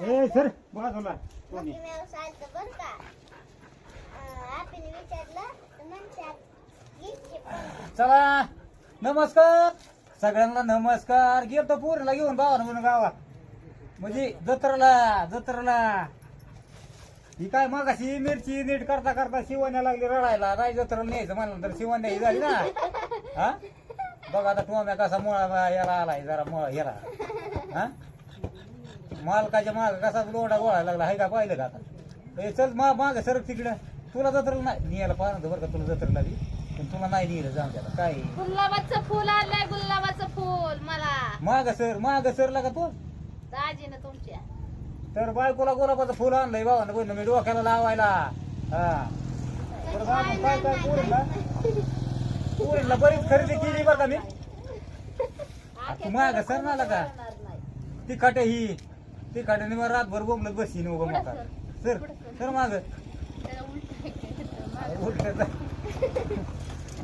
ए sir कोणी? वीसशे पण चला नमस्कार. सगळ्यांना नमस्कार. गेलतो पोरीला घेऊन भावानं म्हणून गावात. म्हणजे जत्रेला जत्रेला. ही काय मागाशी मिरची नीट करता करता शिवण्या लागली रडायला. राय जत्रेला न्यायचं म्हणलं तर शिवण्या ही झाली ना. हा? बघ आता टोम्या कसा मुळा याला आलाय जरा मुळा याला हा? मालकाच्या माग कसा लोंडा गोळायला लागला हाय का पाहिलं का आता? ए चल मा माग सरक तिकडं. तुला जत्रेला नाही नियाला पाहणं बरं का तुला जत्रेला बी. पण तुला नाही नेलं जाऊन त्याला काय? गुलाबाचं फुल आणलंय गुलाबाचं फुल मला. माग सर माग सरला का तू? दाजीनं तुमच्या. तर बायकोला गुलाबाचं फुल आणलंय बाबा बहिण मी डोक्याला लावायला. हा. तर बाबा काय काय पोरीला पोरीला बरीच खरेदी केली बरं का मी? तू माग सर ना का ती खाटे ही. ती खाटे मग रातभर बोंबलत बसीन उभं मोठा सर सर माग. उलट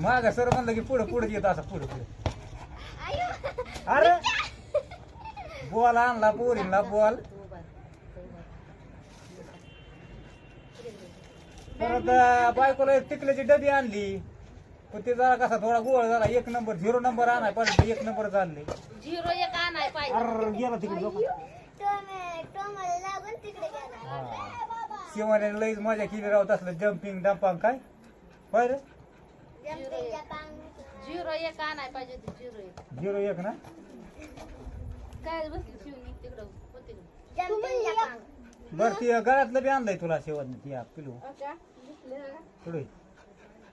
माग सर म्हणलं की पुढे पुढे येत असं पुढे पुढे. अरे! बॉल आणला पोरीला बॉल. परत बायकोला एक टिकल्याची डबी आणली. पण ते जरा कसा थोडा गोळ झाला एक नंबर झिरो नंबर आणाय पाहिजे एक नंबर आणले झिरो एक आणाय पाहिजे. अरे गेला तिकडे लोक. शिवाने लईच मजा केली राहत असलं जम्पिंग डम्पांग काय? पाय रे? जंपिंगच्या पांग झिरो एक आणाय पाहिजे झिरो एक. झिरो एक ना? काय बसली शिवणी तिकडं? बर ती गळ्यातलं बी आणलंय तुला शेवण ती पिलू. पुढे.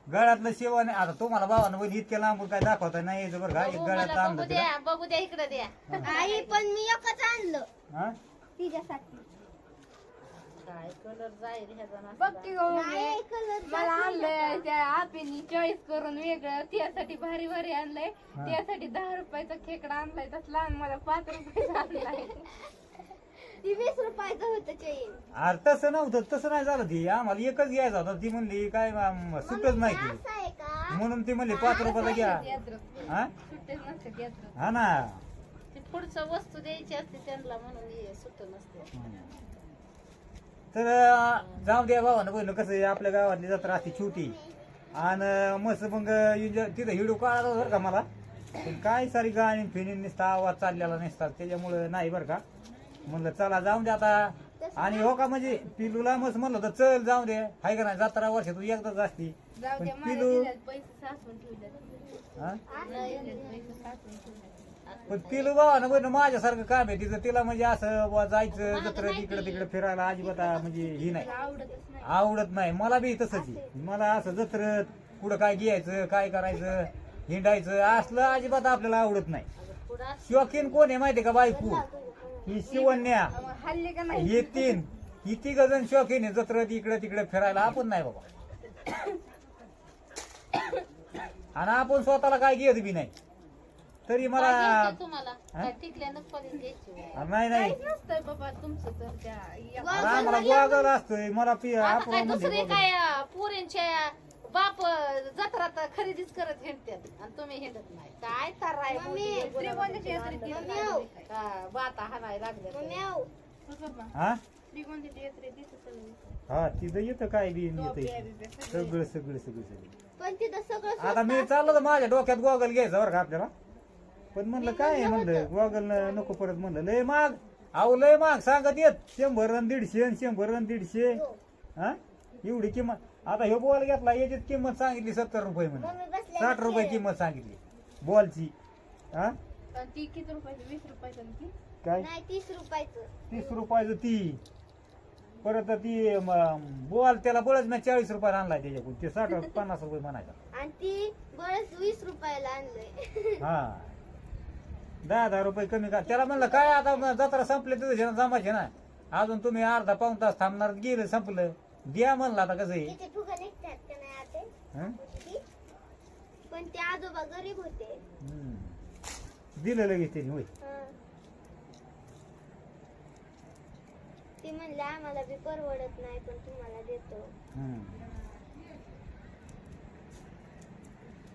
गळ्यातलं शेवण आता तुम्हाला भावानं बघ इतक्या लांबून काय दाखवता नाही यायचं बरं का? एक गळ्यात आणलं बघू तिला. द्या बघू द्या इकडे द्या. आई पण मी एकच आणलं. हा? तिच्यासाठी. काय कलर जाईल ह्याचा ना बघ की गं मम्मी. नाही कलर मला आणलंय त्या आपेनी चॉईस करून वेगळं. त्यासाठी भारी भारी आणलंय. त्यासाठी दहा रुपयाचा खेकडा आणलाय तसला आणि मला पाच रुपयाचा आणलाय. ती वीस रुपयाचं होतं चेन अरे तसं नव्हतं तसं नाही झालं ती. आम्हाला एकच घ्यायचा होता. ती म्हणली काय आम, सुटच नाही ती. असं आहे का? म्हणून ती म्हणली पाच रुपयाचा घ्या. हा? हा ना. ती पुढचं वस्तू द्यायची असते त्यांना म्हणून हे सुट नसते. तर अं, जाऊ द्या भावानं बहिण कसं आहे, आपल्या गावातली जत्रा असते छोटी. आणि मस्त मग enjoy- तिथं हिडू काढायला बरं का मला? पण काय सारी गाणी फिनिन नुसता आवाज चाललेला नसतात त्याच्यामुळं नाही बरं का? म्हणलं चला जाऊन दे आता. आणि हो का म्हणजे पिलूला मस्त म्हणलं तर चल जाऊ दे. हाय का नाही जत्रा वर्षातून एकदाच असती. जाऊ पण द्या माझ्या पिलू दिल्यात पैसे साचून ठेवले हा? पैसे साचून ठेवले पण पिलू भावानं बहिण माझ्यासारखं काम आहे तिचं तिला म्हणजे असं बुवा जायचं जत्रा इकडे तिकडे फिरायला अजिबात आ- म्हणजे ही नाही. आवडतच नाही. आवडत नाही. मला बी तसंच आहे. मला असं जत्रत कुठं काय घ्यायचं काय करायचं हिंडायचं असलं अजिबात आपल्याला आवडत नाही. पुढं शौकीन कोण आहे माहितीये का बायको? ही शिवण्या. मग हल्ली का नाही? हे तीन. ही तिघ जण शौकीन आहे. जत्रत इकडे तिकडे फिरायला आपण नाही बाबा. आणि आपण स्वतःला काय घेत बी नाही. तरी मला घ्यायचं तुम्हाला? हा? काय टिकल्यानंच कधी घ्यायची नाही नाही. काहीच नसतंय बाबा तुमचं तर त्या या- अरे आम्हाला गोळा असतोय. मला पि आता आपण काय दुसरे गोळा. काय अं, पोरींच्या बाप जत्रात खरेदीच करत हिंडतात आणि तुम्ही हिंडत नाही. काय तर आहे? हा, बाता हाणाय लागल्या म्याव. हो? हा तिथं. हा येतं काय बी येतं सगळं सगळं. सगळं सगळं पण तिथं सगळं आता मी चाललो तर माझ्या डोक्यात गॉगल घ्यायचा बरं का आपल्याला. पण म्हणलं काय आहे म्हणलं गॉगल नको परत म्हणलं. लय माग अहो लय माग सांगत येत. शंभर रन दीडशे आणि शंभर रन दीडशे. हा? एवढी किंमत. आता हे बॉल घेतला याची किंमत सांगितली सत्तर रुपये मम्मी म्हणजे बसल्या साठ रुपये किंमत सांगितली. बॉलची हा? आणि ती किती रुपयाची? वीस रुपयाची आणि ती? काय? नाही तीस रुपयाचं. तीस रुपयाचं ती. परत ती बॉल त्याला बळच मी चाळीस रुपयाला आणलाय त्याच्याकडून. ते साठ पन्नास रुपये म्हणायचा. आणि ती बळच वीस रुपयाला आणलंय. हा. दहा दहा रुपये कमी का त्याला म्हणलं काय आता म- जत्रा संपले तुझे जमायचे ना. अजून तुम्ही अर्धा पाऊन तास थांबणार गेलं संपलं. द्या म्हणलं आता कसं आहे किती फुगा निघतात का नाही आते हं? किती? पण ते आजोबा गरीब होते हम्म. दिलं लगेच त्याने होय हं. ते म्हणले आम्हाला बी परवडत नाही पण तुम्हाला देतो हम्म.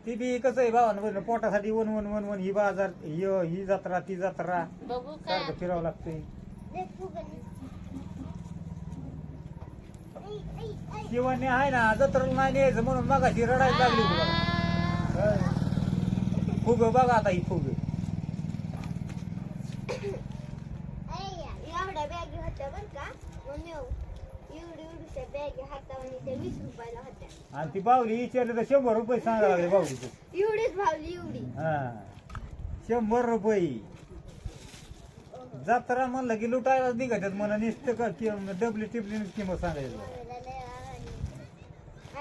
ती बी कसं आहे भावानं पोटासाठी वन वन वन वन ही बाजार ही ही जत्रा ती जत्रा बघू काय सारखं फिरावं लागतंय. ऐ, शिवाने आहे ना जत्रेला नाही न्यायचं म्हणून मागाशी रडायला लागली तुला फुग बघा आता ही फुग. ऐ या, एवढ्या बॅगी होत्या बर का? मग नेऊ. एवढी एवढीच्या बॅगी हातावर त्या वीस रुपयाला होत्या. आणि ती बावली विचारली तर शंभर रुपये सांगायला लागले बावलीचे एवढीच भावली एवढी. हा. शंभर रुपये. जत्रा म्हणलं की लुटायला निघायच्यात मला नुसतं का डबली टिपली किंमत सांगायचं.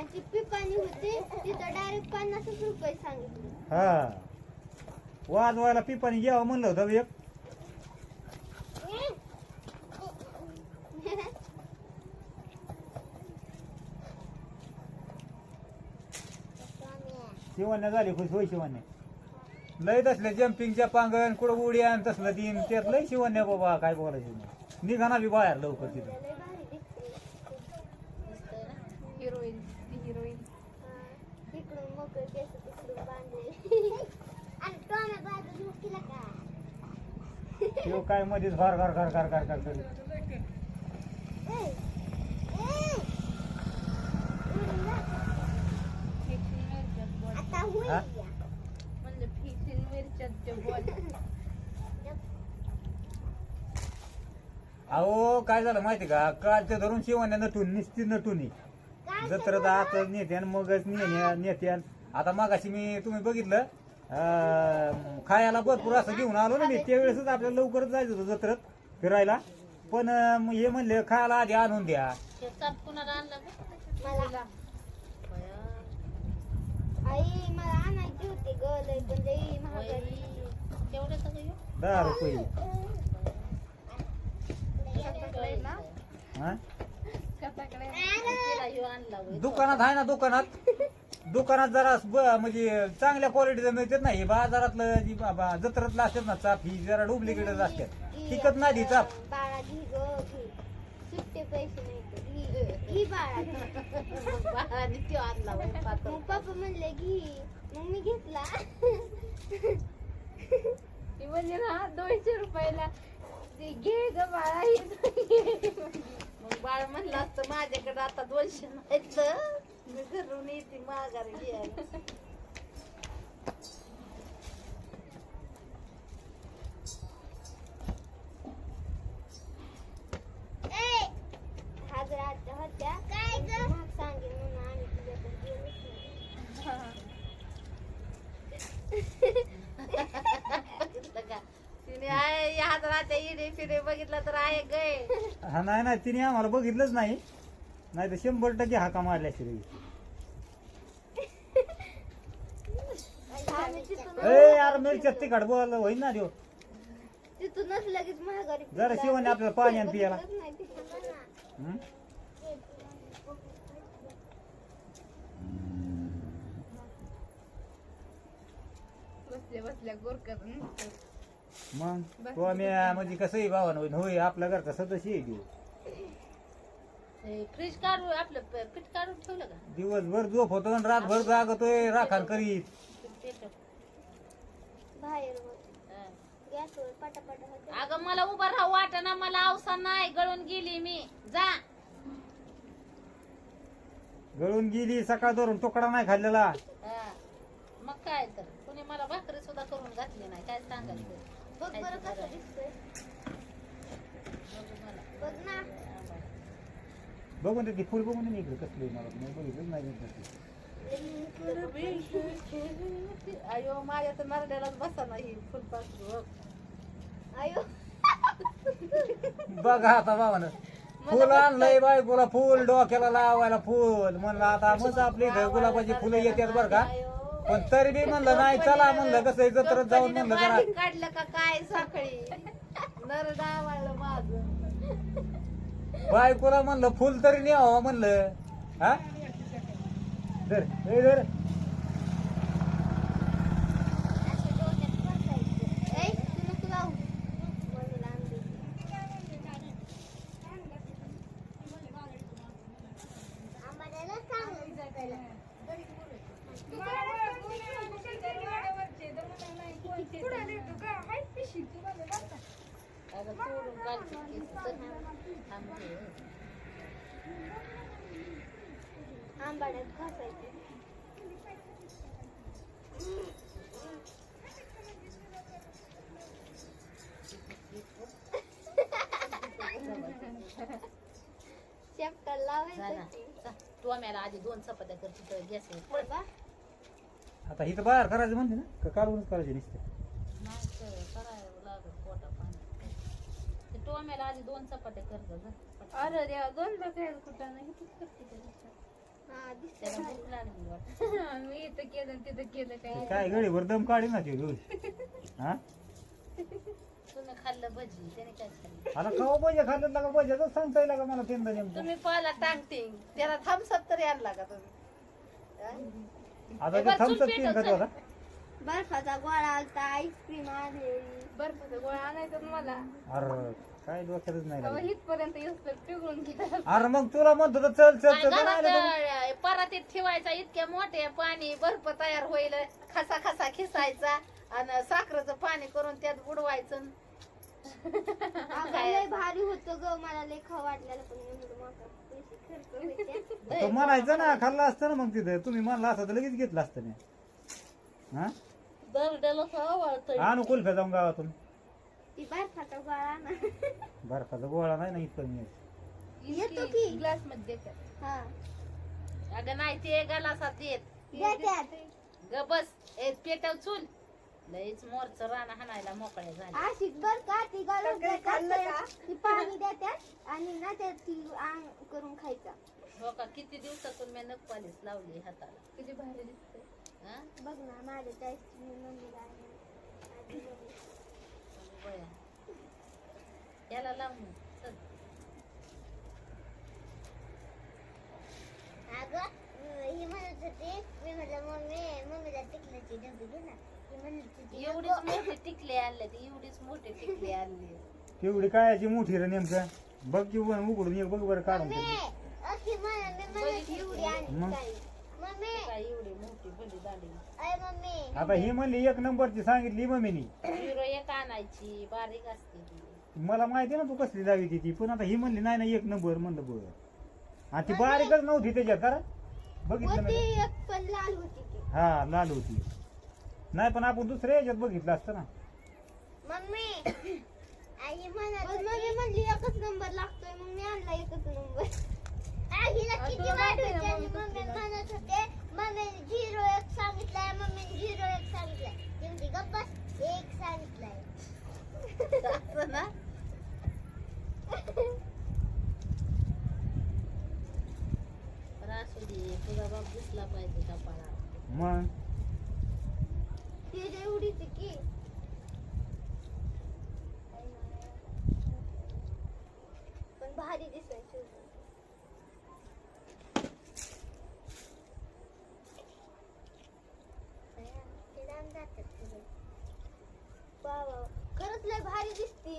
आणि ती पिपाणी होती तिथं डायरेक्ट पन्नासच रुपये सांगितले. हा. वाजवायला पिपाणी घ्यावं म्हणलं होतं एक. शिवण्या झाली खुश होय शिवण्या. लय तसले जम्पिंगच्या पांगण कुठं उडी आणि तसलं दिन त्यात लय शिवण्या बाबा काय बोलायचं नाही. निघा बी बाहेर लवकर तिथं लय भारी दिसते दिसतंय ना? हिरोईन हिरोईन हा, इकडून मोकळे केस तिकडून बांधले आणि टोम्या बाजू झोपीला का शिव काय मध्येच घर घर घर घर घर घर अहो काय झालं माहिती का? कालच्या धरून शिवण्या नटून निस्ती नटून काय जत्रत आत नेत्यान मगच नेण्या नेत्यान. आता मागाशी मी तुम्ही बघितलं अं, खायला भरपूर असं घेऊन आलो ना मी. त्यावेळेसच आपल्याला लवकरच जायचं होतं जत्रत फिरायला. पण अं, हे म्हणले खायला आधी आणून द्या. ते चाप कुणाला आणला गं? मला बया, आई मला आणायची होती ग लय पण लई महागाई. बाई, केवढं सगळं? दहा रुपये. हा? तिला आणला होय. दुकानात आहे ना दुकानात? दुकानात जरा ब- म्हणजे चांगल्या क्वालिटीचं मिळतात नाही बाजारातलं जी बाबा जत्रातलं असतात ना चाप ही जरा डुप्लिकेटच असतात टिकत नाही ती चाप. बाळा घे ग घे सुट्टे पैसे नाही तर घे घे बाळा घे. मग बाळाने त्यो आणला होय, पातळ. मग पप्पा म्हणले घे मग मी घेतला. ती म्हणजे ना दोनशे रुपयाला. ते घे ग बाळा. हे मग बाळ म्हणलं असतं माझ्याकडे आता दोनशे नाहीत. मी घरून येते माघारी घ्यायला. ए! हाजराच्या होत्या. काय ग? महाग सांगेल म्हणून आम्ही तुझ्याकडे गेलोच नाही. बघितलं का तिने आहे या हात इडे फिरे बघितलं तर आहे गय हा नाही नाही तिने आम्हाला बघितलंच नाही. नाही तर शंभर टक्के हाका मारल्या शिरी ए यार मिरच्यात तिखट बोल होईन ना देव तिथूनच लगेच महागारी जरा शिवाने आपल्याला पाणी आणि पियाला. हं? बसल्या बसल्या मग? तो आम्ही म्हणजे कसंही भावानं होईन. होय आपल्या घरचा सदस्य आहे देऊ फ्रीज काढू आपलं प- पीठ काढून ठेवलं का दिवसभर झोप होतो आणि रातभर जागतोय राखाण करीत ते. बाहेर हा. गॅसवर पटापट होते अगं मला उभं राहू वाटना मला आवसा नाही गळून गेली मी जा गळून गेली सकाळ धरून तुकडा नाही खाल्लेला हा. मग काय तर कुणी मला भाकरी सुद्धा करून घातली नाही काय सांगायचं बघ काय बरं कसं. दिसतंय बघू मला. बघ ना बरं. बघून ते फुल बघून ये इकडे कसलं मला नाही बघितलंच नाही. अयो माझ्या तर नरड्यालाच बसा नाही फुलपाखरू आयो बघा आता बाबानं फुल आणलंय बायकोला फुल डोक्याला लावायला फुल. म्हणलं आता मग आपली इथं गुलाबाची फुलं येतात बरं का. पण तरी बी म्हणलं नाही चला म्हणलं कसं जत्रेत जाऊन म्हणलं जरा. काढलं का काय सकाळी नरडा वाळलं माझं. बायकोला म्हणलं फुल तरी न्यावं म्हणलं. हा? धर ए धर असं डोक्यात बसायचं ऐ तू नको लावू मम्मीला आणली आम्हाला सांगितलं अगं तोडून घालते केस. थांब गं. आंबाड्यात घासायचे चॅप्टर जा लावायचं. ते. तू आम्हाला आधी दोन चपात्या कर तिथं गॅस बाबा, आता इथं बाहेर करायचं म्हणते ना का काढूनच करायचे नुसते नाही तर करावं लागत पोटा पाण्यात ते टोमॅला आधी दोन चपात्या कर गं, जा. अरे देवा दोन बघायला कुठं नाही करते. हा त्याला. भूक लागली वाटतं. मी इथं केलं आणि तिथं केलं काय काय गडीवर दम काढी ना ते रोज हा तुम्ही खाल्लं भजी त्याने काय खाल्लं? आता खाऊ पाहिजे खाल्लं लागा पाहिजे तर सांगता येईल का मला तीनदा नेमकं. तुम्ही पाला टांगटिंग त्याला थम्सअप तरी आणला का तुम्ही? हा? आता ते थम्सअप तीन खातो आता बर्फाचा गोळा आलता आईस्क्रीम आणलेली बर्फाचा गोळा आणायचा मला. अरे काय डोक्यातच नाही लागलं. इथपर्यंत येऊस पिघळून गेला. अरे मग तुला म्हणतो तर चल चल घरात परातीत ठेवायचा इतक्या मोठे पाणी बर्फ तयार होईल खसा खसा खिसायचा. आणि साखरेचं पाणी करून त्यात बुडवायचं. लय भारी होतं ग मला लय खाऊ वाटलेलं पण एवढं मोठं पैसे खर्च व्हायचे. तो म्हणायचं ना खाल्लं असतं ना मग तिथं. तुम्ही म्हणला असता तर लगेच घेतलं असतं ना हा? दरड्याला आवडतं आणू कुल्फ्या जाऊन गावातून. ती बर्फाचा गोळा ना. बर्फाचा गोळा नाही ना इतकं मिळत येतो की. ग्लासमध्ये देतात हा. अगं नाही ते गलासात देत देत्यात. ग बस ए पेटव चूल. लईच मोरच राणा हाणायला मोकळ्या झाल्या. बर का? ती पाणी देतात आणि ना त्यात ती आंग करून खायचा. हो का? किती दिवसातून मी नख पालिश लावली हाताला? किती भारी दिसते. हा? बघ ना माझ्या मम्मीला आणि आजीला बी. अगं बया. याला लावून चल. अगं ही म्हणत होती मी म्हटलं मम्मी मम्मीला टिकल्याची डबी घे ना. एवढीच मोठी टिकली आणले ती एवढीच मोठी टिकली आणली तेवढी कायची मोठी रे नेमकं? बघ की उघड- उघडून एक बघ बरं काढून मम्मी ठेवली. अशी म्हणा मी म्हणत एवढी आणली मग? काय? मम्मी. काय एवढी मोठी भली झाली. अय मम्मी. आता ही म्हणली एक नंबरची सांगितली मम्मीनी. झिरो एक आणायची बारीक असते ती. मला माहिती ना तू कसली लावी ती ती पण आता ही म्हणली नाही ना एक नंबर म्हणलं बरं. आणि ती बारीकच नव्हती त्याच्यात करा बघितलं होती ना एक पण लाल होती ती. हा लाल होती. नाही पण आपण दुसऱ्या याच्यात बघितलं असतं ना. मम्मी आई म्हणत म्हणली एकच नंबर लागतोय मग मी आणला एकच नंबर. किती होते मम्मी म्हणत होते मम्मी झिरो एक सांगितलाय मम्मी झिरो एक सांगितलाय. एक सांगितलाय. असं ना? तुझा बाप दिसला पाहिजे कपाळा मग ती एवढीच आहे की पण भारी दिसायची खरंच लय भारी दिसती.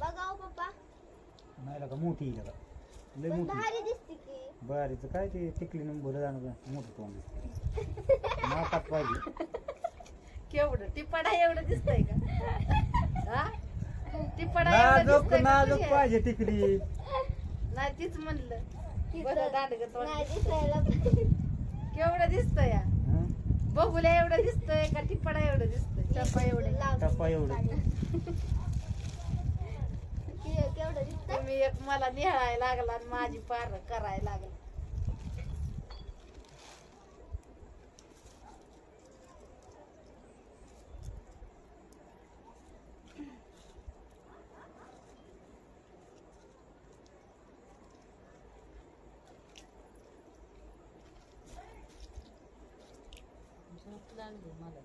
बघा हो पप्पा. नाही का मोठी आहे का? लय पण मोठी. भारी दिसती की बारीचं काय ते टिकली नंबर जाणं का मोठं तोंड दिसते नाकात पाहिजे. केवढं? टिपाडा एवढं दिसतंय का? हा? टिपाडा एवढं नाजूक दिसतंय का नाजूक तुझ्या? पाहिजे टिकली. नाही तीच म्हणलं. तिचं बरं दांडगं तोंड नाही दिसायला पाहिजे. केवढं दिसतंय या? बघूला एवढं दिसतंय का टिपाडा एवढं दिसतंय? चपा एवढं. टप्पा एवढं. के- केवढं दिसतंय? तुम्ही एक मला निहाळायला लागला आणि माझी पार करायला लागला झोप लागली मला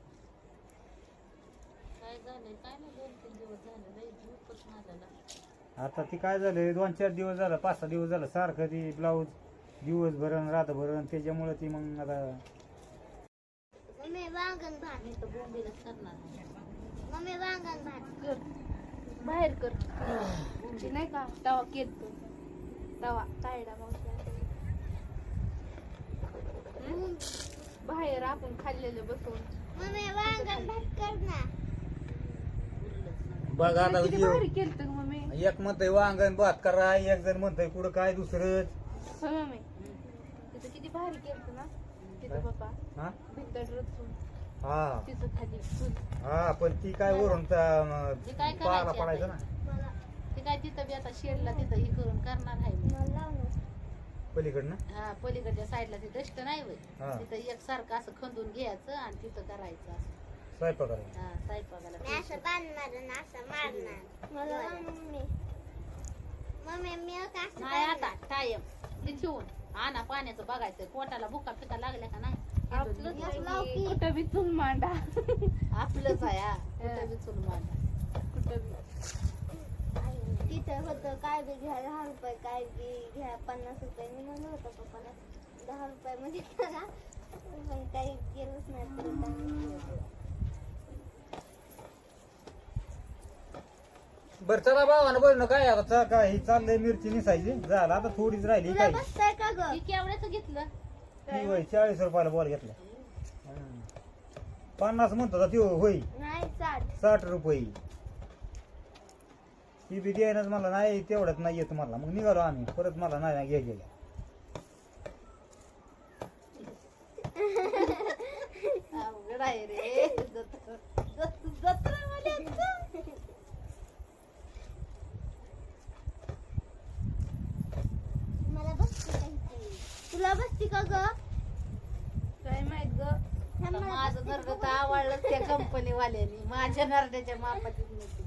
काय झालंय? काय नाही दोन तीन दिवस झाले लई झोपच मला लागली आता ती काय झालं दोन चार दिवस झालं पाच सहा दिवस झालं सारखं ती ब्लाऊज दिवस भरण रात भरण त्याच्यामुळे ती मग आता मम्मी वांगण भात मी तर बोंबीलाच करणार नाही. मम्मी वांगण भात कर. बाहेर कर. ते नाही का? तवा केलतो तवा मावशी बाहेर आपण खाल्लेलं बसून मम्मी वांगण भात कर ना. बघा आता किती जीव. भारी केलं मम्मी. एक म्हणतंय वांगण भात करा एक जण म्हणतंय कुठं काय दुसरंच. हो मम्मी. तिथं किती भारी केलं ना. तिथं हा? भिंत रचून हा. तिथं खाली चूल हा पण ती काय वरून ते काय करायचे पडायचं? ना. मला. ते काय तिथं बी आता शेडला तिथं हे करून करणार आहे मी. मला लाव ना. पलीकडनं? हा पलीकडच्या साईडला ते डस्ट नाही होय हा. तिथं एक सारखं असं खंदून घ्यायचं आणि तिथं करायचं असं. स्वयंपाक करायचं हा स्वयंपाकाला मी असं बांधणार आणि असं मारणार. मला लाव ना, मम्मी. मम्मी मी एक असं नाही आता बांधणार. कायम. ते ठेवून. आणा पाण्याचं बघायचं पोटाला भुका फिका लागल्या का नाही? आपलंच आहे. की. कुठं मांडा. आपलंच आहे हा. कुठं बी चूल मांडा. कुठं बी. तिथं होतं काय बी घ्या दहा रुपये काय बी घ्या पन्नास रुपये. मी म्हणलं होतं पप्पाला दहा रुपये मध्ये करा. पण काही केलंच नाही परत आम्ही बरं चला भावानं बोल ना काय आता चा- काय ही चाललंय मिरची निसायची झालं आता थोडीच राहिली तुला काय बसताय का ग ही केवढ्याच घेतलं ती होय चाळीस रुपयाला बॉल घेतला हं. पन्नास म्हणतो का त्यो होई नाही साठ साठ रुपये ती बी द्यायनच मला नाही तेवढ्यात नाही येत मला मग निघालो आम्ही परत मला नाही ना घ्यायचे अवघड आहे रे जत्रा जत- जत्रा वाल्याचं. मला बसते काहीतरी तुला बसती का ग. काय माहीत ग? आता माझं आवडलं त्या कंपनी वाल्यानी माझ्या नरड्याच्या मापाचीच नव्हती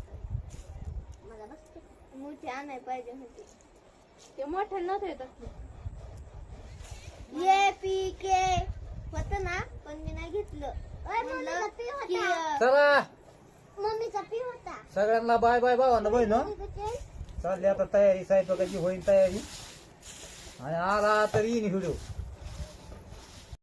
मला बसते मोठी आणाय पाहिजे होती. ते मोठं नव्हतं येत असलं. ये पी के. होत ना पण मी नाही घेतलं. म्हणलं की, अं, चला. मम्मीचा पी होता. सगळ्यांना बाय बाय भावानं बहिण चालली आता तयारी स्वयंपाकाची होईल तयारी. आणि आला तर येईन व्हिडिओ.